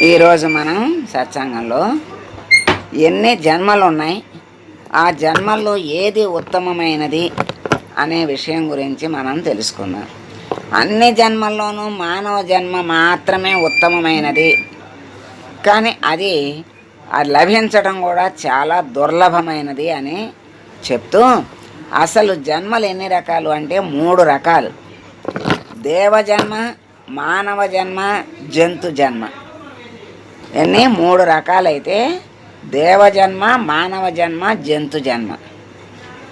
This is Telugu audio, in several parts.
ఈరోజు మనం సత్సంగంలో ఎన్ని జన్మలు ఉన్నాయి ఆ జన్మల్లో ఏది ఉత్తమమైనది అనే విషయం గురించి మనం తెలుసుకుందాం. అన్ని జన్మల్లోనూ మానవ జన్మ మాత్రమే ఉత్తమమైనది. కానీ అది అది లభించడం కూడా చాలా దుర్లభమైనది అని చెప్తూ అసలు జన్మలు ఎన్ని రకాలు అంటే మూడు రకాలు. దేవజన్మ మానవ జన్మ జంతు జన్మ. ఎన్ని మూడు రకాలైతే దేవజన్మ మానవ జన్మ జంతు జన్మ.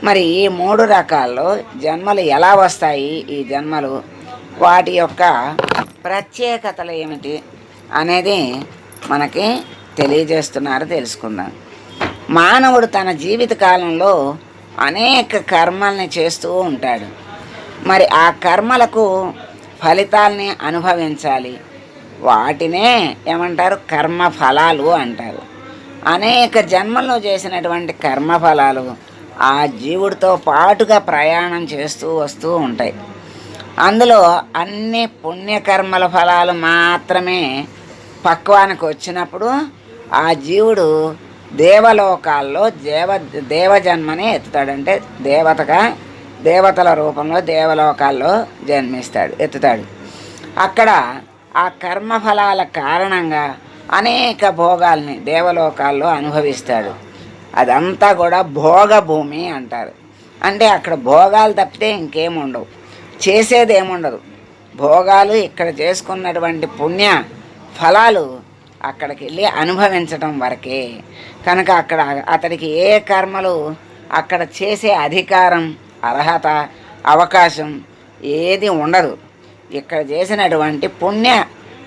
మరి ఈ మూడు రకాల్లో జన్మలు ఎలా వస్తాయి? ఈ జన్మలు వాటి యొక్క ప్రత్యేకతలు ఏమిటి అనేది మనకి తెలియజేస్తున్నారు తెలుసుకుందాం. మానవుడు తన జీవిత కాలంలో అనేక కర్మల్ని చేస్తూ ఉంటాడు. మరి ఆ కర్మలకు ఫలితాల్ని అనుభవించాలి. వాటినే ఏమంటారు? కర్మ ఫలాలు అంటారు. అనేక జన్మల్లో చేసినటువంటి కర్మ ఫలాలు ఆ జీవుడితో పాటుగా ప్రయాణం చేస్తూ వస్తూ ఉంటాయి. అందులో అన్ని పుణ్యకర్మల ఫలాలు మాత్రమే పక్వానికి వచ్చినప్పుడు ఆ జీవుడు దేవలోకాల్లో దేవ దేవజన్మని ఎత్తుతాడంటే దేవతగా దేవతల రూపంలో దేవలోకాల్లో జన్మిస్తాడు ఎత్తుతాడు. అక్కడ ఆ కర్మఫలాల కారణంగా అనేక భోగాల్ని దేవలోకాల్లో అనుభవిస్తాడు. అదంతా కూడా భోగ భూమి అంటారు. అంటే అక్కడ భోగాలు తప్పితే ఇంకేముండవు. చేసేది ఏముండదు భోగాలు ఇక్కడ చేసుకున్నటువంటి పుణ్య ఫలాలు అక్కడికి వెళ్ళి అనుభవించడం వరకే. కనుక అక్కడ అతడికి ఏ కర్మలు అక్కడ చేసే అధికారం అర్హత అవకాశం ఏది ఉండదు. ఇక్కడ చేసినటువంటి పుణ్య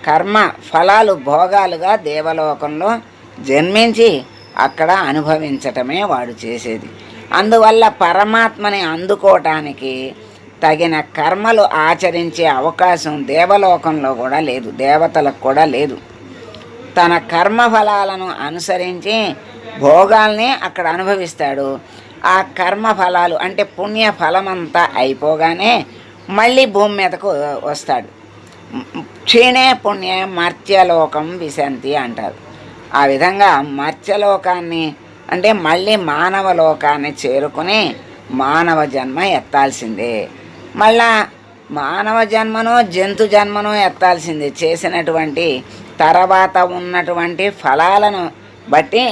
కర్మ ఫలాలు భోగాలుగా దేవలోకంలో జన్మించి అక్కడ అనుభవించటమే వాడు చేసేది. అందువల్ల పరమాత్మని అందుకోవటానికి తగిన కర్మలు ఆచరించే అవకాశం దేవలోకంలో కూడా లేదు దేవతలకు కూడా లేదు. తన కర్మ ఫలాలను అనుసరించి భోగాల్ని అక్కడ అనుభవిస్తాడు. ఆ కర్మ ఫలాలు అంటే పుణ్య ఫలమంతా అయిపోగానే మళ్ళీ భూమి మీదకు వస్తాడు. క్షీణే పుణ్య మర్త్యలోకం విశంతి అంటారు. ఆ విధంగా మర్త్యలోకాన్ని అంటే మళ్ళీ మానవ లోకాన్ని చేరుకుని మానవ జన్మ ఎత్తాల్సిందే. మళ్ళా మానవ జన్మను జంతు జన్మను ఎత్తాల్సిందే. చేసినటువంటి తర్వాత ఉన్నటువంటి ఫలాలను బట్టి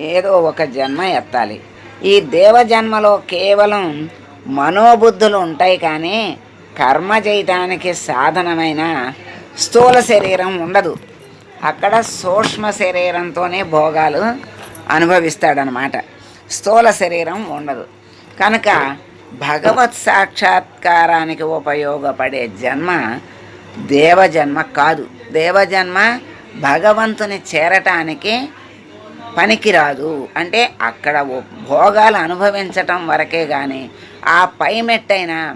ఏదో ఒక జన్మ ఎత్తాలి. ఈ దేవ జన్మలో కేవలం మనోబుద్ధులు ఉంటాయి కానీ కర్మ చేయటానికి సాధనమైన స్థూల శరీరం ఉండదు. అక్కడ సూక్ష్మ శరీరంతోనే భోగాలు అనుభవిస్తాడనమాట. స్థూల శరీరం ఉండదు. కనుక భగవత్ సాక్షాత్కారానికి ఉపయోగపడే జన్మ దేవజన్మ కాదు. దేవజన్మ భగవంతుని చేరటానికి పనికిరాదు. అంటే అక్కడ భోగాలు అనుభవించటం వరకే కానీ ఆ పైమెట్టైన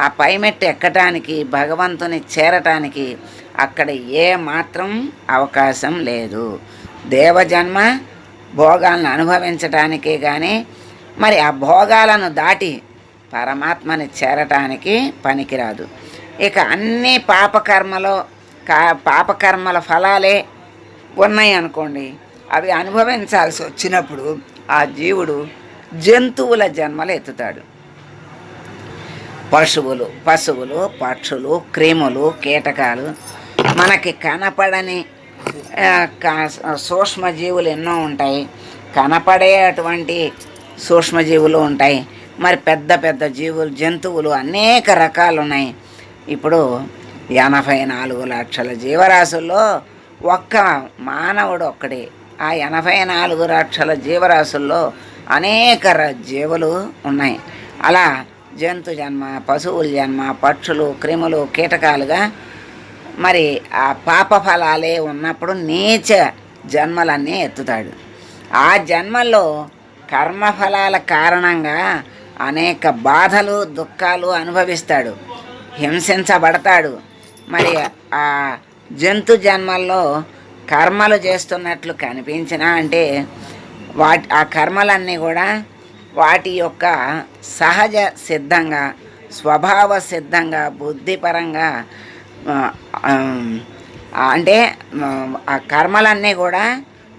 ఆ పైమెట్టు ఎక్కటానికి భగవంతుని చేరటానికి అక్కడ ఏ మాత్రం అవకాశం లేదు. దేవజన్మ భోగాలను అనుభవించటానికే కానీ మరి ఆ భోగాలను దాటి పరమాత్మని చేరటానికి పనికిరాదు. ఇక అన్ని పాపకర్మలో కా పాపకర్మల ఫలాలే ఉన్నాయి అనుకోండి అవి అనుభవించాల్సి వచ్చినప్పుడు ఆ జీవుడు జంతువుల జన్మలు ఎత్తుతాడు. పశువులు పశువులు పక్షులు క్రిములు కీటకాలు మనకి కనపడని సూక్ష్మజీవులు ఎన్నో ఉంటాయి. కనపడే అటువంటి సూక్ష్మజీవులు ఉంటాయి. మరి పెద్ద పెద్ద జీవులు జంతువులు అనేక రకాలు ఉన్నాయి ఇప్పుడు ఎనభై నాలుగు లక్షల జీవరాశుల్లో ఒక్క మానవుడు ఒక్కడే. ఆ ఎనభై నాలుగు లక్షల జీవరాశుల్లో అనేక జీవులు ఉన్నాయి. అలా జంతు జన్మ పశువుల జన్మ పక్షులు క్రిములు కీటకాలుగా మరి ఆ పాప ఫలాలే ఉన్నప్పుడు నీచ జన్మలన్నీ ఎత్తుతాడు. ఆ జన్మల్లో కర్మఫలాల కారణంగా అనేక బాధలు దుఃఖాలు అనుభవిస్తాడు. హింసించబడతాడు. మరి ఆ జంతు జన్మల్లో కర్మలు చేస్తున్నట్లు కనిపించినా అంటే వాటి ఆ కర్మలన్నీ కూడా వాటి యొక్క సహజ సిద్ధంగా స్వభావ సిద్ధంగా బుద్ధిపరంగా అంటే ఆ కర్మలన్నీ కూడా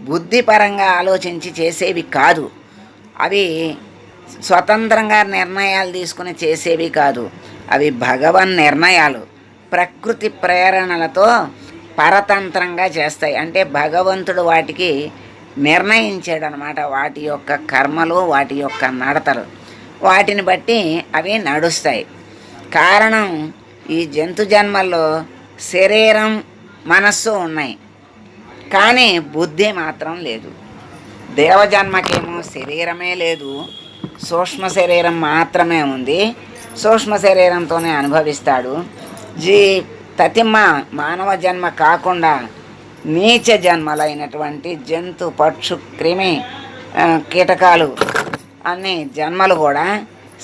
బుద్ధిపరంగా ఆలోచించి చేసేవి కాదు. అవి స్వతంత్రంగా నిర్ణయాలు తీసుకుని చేసేవి కాదు. అవి భగవన్ నిర్ణయాలు. ప్రకృతి ప్రేరణలతో పరతంత్రంగా చేస్తాయి. అంటే భగవంతుడు వాటికి నిర్ణయించాడు అనమాట వాటి యొక్క కర్మలు వాటి యొక్క నడతలు. వాటిని బట్టి అవి నడుస్తాయి. కారణం ఈ జంతు జన్మల్లో శరీరం మనస్సు ఉన్నాయి. కానీ బుద్ధి మాత్రం లేదు. దేవజన్మకేమో శరీరమే లేదు. సూక్ష్మ శరీరం మాత్రమే ఉంది. సూక్ష్మ శరీరంతోనే అనుభవిస్తాడు. జీ తతిమ్మ మానవ జన్మ కాకుండా నీచ జన్మలైనటువంటి జంతు పక్షు క్రిమి కీటకాలు అన్ని జన్మలు కూడా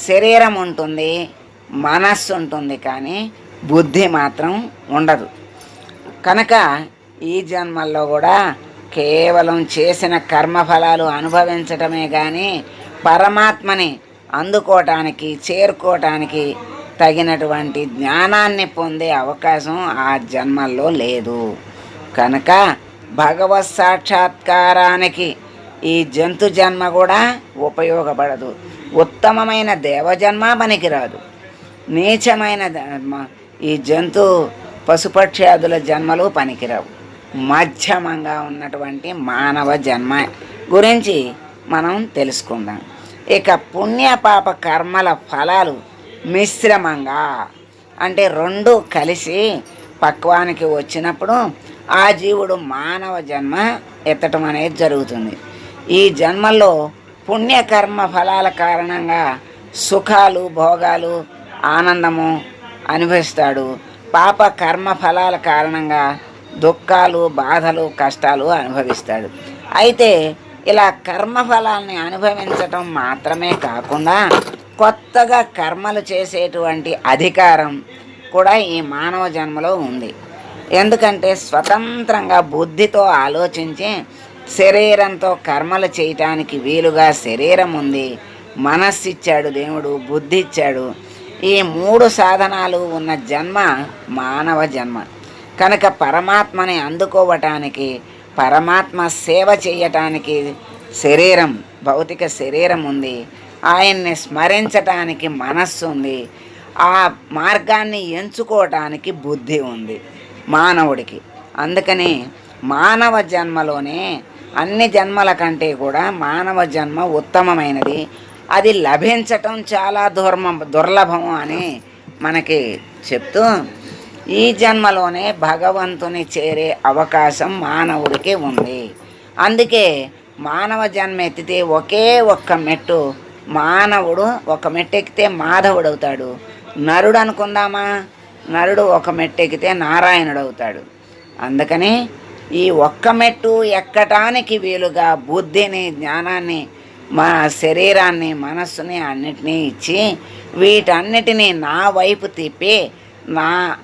శరీరం ఉంటుంది మనస్సు ఉంటుంది కానీ బుద్ధి మాత్రం ఉండదు. కనుక ఈ జన్మల్లో కూడా కేవలం చేసిన కర్మఫలాలు అనుభవించటమే కానీ పరమాత్మని అందుకోవటానికి చేరుకోవటానికి తగినటువంటి జ్ఞానాన్ని పొందే అవకాశం ఆ జన్మల్లో లేదు. కనుక భగవత్ సాక్షాత్కారానికి ఈ జంతు జన్మ కూడా ఉపయోగపడదు. ఉత్తమమైన దేవజన్మ పనికిరాదు. నీచమైన ఈ జంతు పశుపక్ష్యాదుల జన్మలు పనికిరావు. మధ్యమంగా ఉన్నటువంటి మానవ జన్మ గురించి మనం తెలుసుకుందాం. ఇక పుణ్యపాప కర్మల ఫలాలు మిశ్రమంగా అంటే రెండు కలిసి పక్వానికి వచ్చినప్పుడు ఆ జీవుడు మానవ జన్మ ఎత్తటం అనేది జరుగుతుంది. ఈ జన్మలో పుణ్యకర్మ ఫలాల కారణంగా సుఖాలు భోగాలు ఆనందము అనుభవిస్తాడు. పాప కర్మ ఫలాల కారణంగా దుఃఖాలు బాధలు కష్టాలు అనుభవిస్తాడు. అయితే ఇలా కర్మ ఫలాల్ని అనుభవించటం మాత్రమే కాకుండా కొత్తగా కర్మలు చేసేటువంటి అధికారం కూడా ఈ మానవ జన్మలో ఉంది. ఎందుకంటే స్వతంత్రంగా బుద్ధితో ఆలోచించి శరీరంతో కర్మలు చేయటానికి వీలుగా శరీరం ఉంది. మనస్సు ఇచ్చాడు దేవుడు బుద్ధి ఇచ్చాడు ఈ మూడు సాధనాలు ఉన్న జన్మ మానవ జన్మ. కనుక పరమాత్మని అందుకోవటానికి పరమాత్మ సేవ చేయటానికి శరీరం భౌతిక శరీరం ఉంది. ఆయన్ని స్మరించటానికి మనస్సు ఉంది. ఆ మార్గాన్ని ఎంచుకోవటానికి బుద్ధి ఉంది. మానవుడికి. అందుకని మానవ జన్మలోనే అన్ని జన్మల కంటే కూడా మానవ జన్మ ఉత్తమమైనది. అది లభించటం చాలా దుర్మ దుర్లభము అని మనకి చెప్తూ ఈ జన్మలోనే భగవంతుని చేరే అవకాశం మానవుడికి ఉంది. అందుకే మానవ జన్మ ఎత్తితే ఒకే ఒక్క మెట్టు మానవుడు ఒక మెట్టు ఎక్కితే మాధవుడు అవుతాడు నరుడు అనుకుందామా నరుడు ఒక మెట్టు ఎక్కితే నారాయణుడు అవుతాడు అందుకని ఈ ఒక్క మెట్టు ఎక్కటానికి వీలుగా బుద్ధిని జ్ఞానాన్ని మా శరీరాన్ని మనస్సుని అన్నిటినీ ఇచ్చి వీటన్నిటినీ నా వైపు తిప్పి నా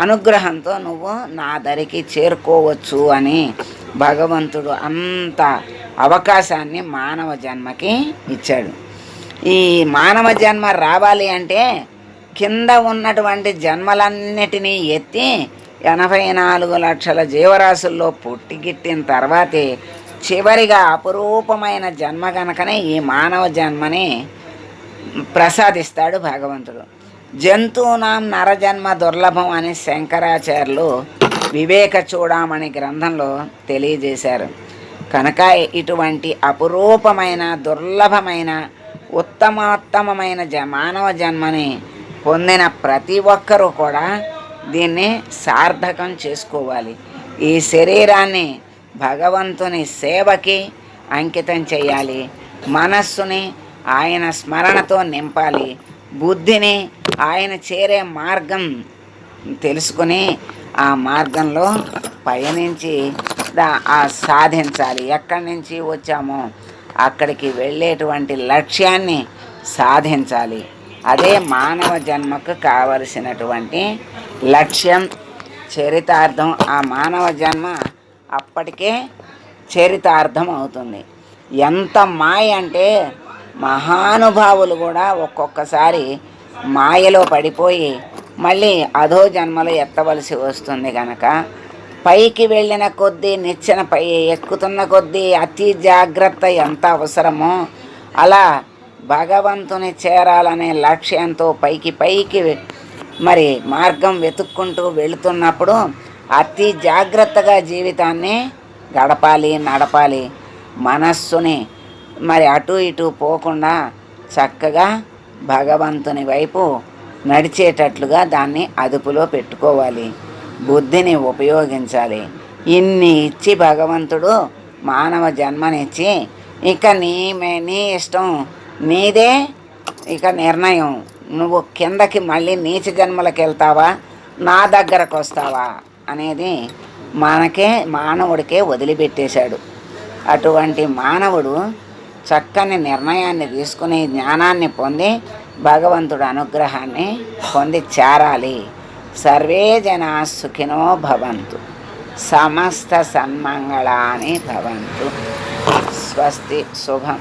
అనుగ్రహంతో నువ్వు నా దరికి చేరుకోవచ్చు అని భగవంతుడు అంత అవకాశాన్ని మానవ జన్మకి ఇచ్చాడు. ఈ మానవ జన్మ రావాలి అంటే కింద ఉన్నటువంటి జన్మలన్నిటినీ ఎత్తి ఎనభై నాలుగు లక్షల జీవరాశుల్లో పుట్టిగిట్టిన తర్వాతే చివరిగా అపురూపమైన జన్మ కనుకనే ఈ మానవ జన్మని ప్రసాదిస్తాడు భగవంతుడు. జంతువునాం నరజన్మ దుర్లభం అని శంకరాచార్యులు వివేక చూడమని గ్రంథంలో తెలియజేశారు. కనుక ఇటువంటి అపురూపమైన దుర్లభమైన ఉత్తమోత్తమమైన జ మానవ జన్మని పొందిన ప్రతి ఒక్కరూ కూడా దీన్ని సార్థకం చేసుకోవాలి. ఈ శరీరాన్ని భగవంతుని సేవకి అంకితం చేయాలి. మనస్సుని ఆయన స్మరణతో నింపాలి. బుద్ధిని ఆయన చేరే మార్గం తెలుసుకుని ఆ మార్గంలో పయనించి ఆ సాధించాలి. ఎక్కడి నుంచి వచ్చామో అక్కడికి వెళ్ళేటువంటి లక్ష్యాన్ని సాధించాలి. అదే మానవ జన్మకు కావలసినటువంటి లక్ష్యం చరితార్థం. ఆ మానవ జన్మ అప్పటికే చరితార్థం అవుతుంది. ఎంత మాయ అంటే మహానుభావులు కూడా ఒక్కొక్కసారి మాయలో పడిపోయి మళ్ళీ అధో జన్మలు ఎత్తవలసి వస్తుంది కనుక పైకి వెళ్ళిన కొద్దీ నిచ్చెన పై ఎక్కుతున్న కొద్దీ అతి జాగ్రత్త ఎంత అవసరమో అలా భగవంతుని చేరాలనే లక్ష్యంతో పైకి పైకి మరి మార్గం వెతుక్కుంటూ వెళుతున్నప్పుడు అతి జాగ్రత్తగా జీవితాన్ని గడపాలి నడపాలి. మనస్సుని మరి అటు ఇటు పోకుండా చక్కగా భగవంతుని వైపు నడిచేటట్లుగా దాన్ని అదుపులో పెట్టుకోవాలి. బుద్ధిని ఉపయోగించాలి. ఇన్ని ఇచ్చి భగవంతుడు మానవ జన్మనిచ్చి ఇక నీ మే నీ ఇష్టం నీదే ఇక నిర్ణయం. నువ్వు కిందకి మళ్ళీ నీచ జన్మలకు వెళ్తావా? నా దగ్గరకు వస్తావా? అనేది మనకే మానవుడికే వదిలిపెట్టేశాడు. అటువంటి మానవుడు చక్కని నిర్ణయాన్ని తీసుకుని జ్ఞానాన్ని పొంది భగవంతుడు అనుగ్రహాన్ని పొంది చేరాలి. సర్వే జనా సుఖినో భవంతు. సమస్త సన్మంగళాని భవంతు. స్వస్తి శుభం.